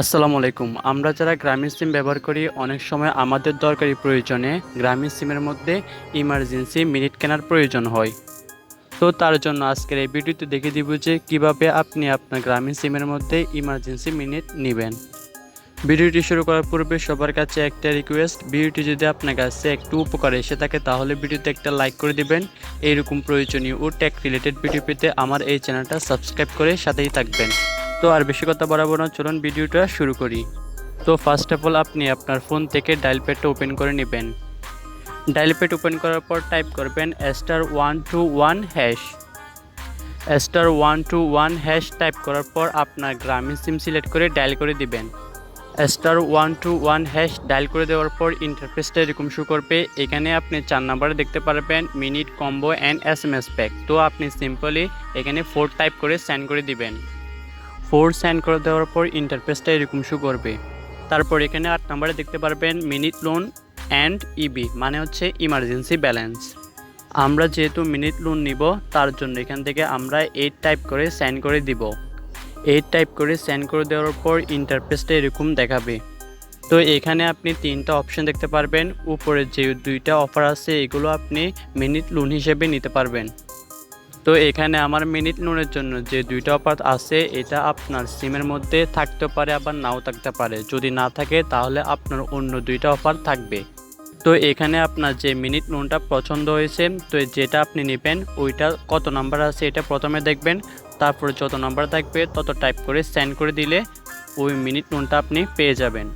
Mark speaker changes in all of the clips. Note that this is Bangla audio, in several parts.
Speaker 1: আসসালামু আলাইকুম। আমরা যারা গ্রামীণ সিম ব্যবহার করি, অনেক সময় আমাদের দরকারি প্রয়োজনে গ্রামীণ সিমের মধ্যে ইমার্জেন্সি মিনিট কেনার প্রয়োজন হয়। তো তার জন্য আজকের এই ভিডিওতে দেখে দিব যে কীভাবে আপনি আপনার গ্রামীণ সিমের মধ্যে ইমার্জেন্সি মিনিট নেবেন। ভিডিওটি শুরু করার পূর্বে সবার কাছে একটা রিকোয়েস্ট ভিডিওটি যদি আপনার কাছে একটু উপকার এসে থাকে, তাহলে ভিডিওতে একটা লাইক করে দিবেন। এইরকম প্রয়োজনীয় ও টেক রিলেটেড ভিডিও পেতে আমার এই চ্যানেলটা সাবস্ক্রাইব করে সাথেই থাকবেন। তো আর বেশি কথা বাড়াবো না, চলুন ভিডিওটা শুরু করি। তো ফার্স্ট অফ অল আপনি আপনার ফোন থেকে ডায়াল প্যাডটা ওপেন করে নেবেন। ডায়াল প্যাড ওপেন করার পর টাইপ করবেন star one two one hash star one two one hash type করার পর আপনার গ্রামীণ সিম সিলেক্ট করে ডায়াল করে দিবেন। Star one two one hash dial করে দেওয়ার পর ইন্টারফেসটা এরকম শো করবে। এখানে আপনি চার নাম্বারে দেখতে পারবেন minute combo and S M S pack তো আপনি সিম্পলি এখানে ফোর টাইপ করে সেন্ড করে দিবেন। ফোর সাইন করে দেওয়ার পর ইন্টারফেসটা এরকম শো করবে। তারপর এখানে আট নাম্বারে দেখতে পারবেন মিনিট লোন অ্যান্ড ইবি মানে হচ্ছে ইমার্জেন্সি ব্যালেন্স আমরা যেহেতু মিনিট লোন নিব, তার জন্য এখান থেকে আমরা এইট টাইপ করে সাইন করে দিব। এইট টাইপ করে সেন্ড করে দেওয়ার পর ইন্টারফেসটা এরকম দেখাবে। তো এখানে আপনি তিনটা অপশন দেখতে পারবেন। উপরে যে দুইটা অফার আছে, এগুলো আপনি মিনিট লোন হিসেবে নিতে পারবেন। তো এখানে আমার মিনিট নুনের জন্য যে দুইটা অফার আছে, এটা আপনার সিমের মধ্যে থাকতে পারে, আবার নাও থাকতে পারে। যদি না থাকে, তাহলে আপনার অন্য দুইটা অফার থাকবে। তো এখানে আপনার যে মিনিট নুনটা পছন্দ হয়েছে, তো যেটা আপনি নেবেন, ওইটা কত নাম্বার আছে এটা প্রথমে দেখবেন। তারপরে যত নাম্বার থাকবে, তত টাইপ করে সেন্ড করে দিলে ওই মিনিট নুনটা আপনি পেয়ে যাবেন।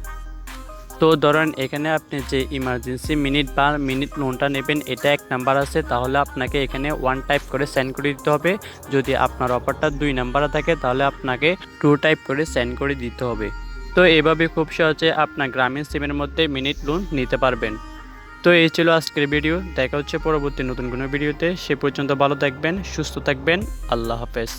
Speaker 1: তো ধরেন এখানে আপনি যে ইমার্জেন্সি মিনিট বা মিনিট লোনটা নেবেন, এটা এক নাম্বার আছে, তাহলে আপনাকে এখানে ওয়ান টাইপ করে সেন্ড করে দিতে হবে। যদি আপনার অফারটা দুই নাম্বারে থাকে, তাহলে আপনাকে টু টাইপ করে সেন্ড করে দিতে হবে। তো এভাবে খুব সহজে আপনার গ্রামীণ সিমের মধ্যে মিনিট লোন নিতে পারবেন। তো এই ছিল আজকের ভিডিও দেখা হচ্ছে পরবর্তী নতুন কোনো ভিডিওতে সে পর্যন্ত ভালো থাকবেন, সুস্থ থাকবেন, আল্লাহ হাফেজ।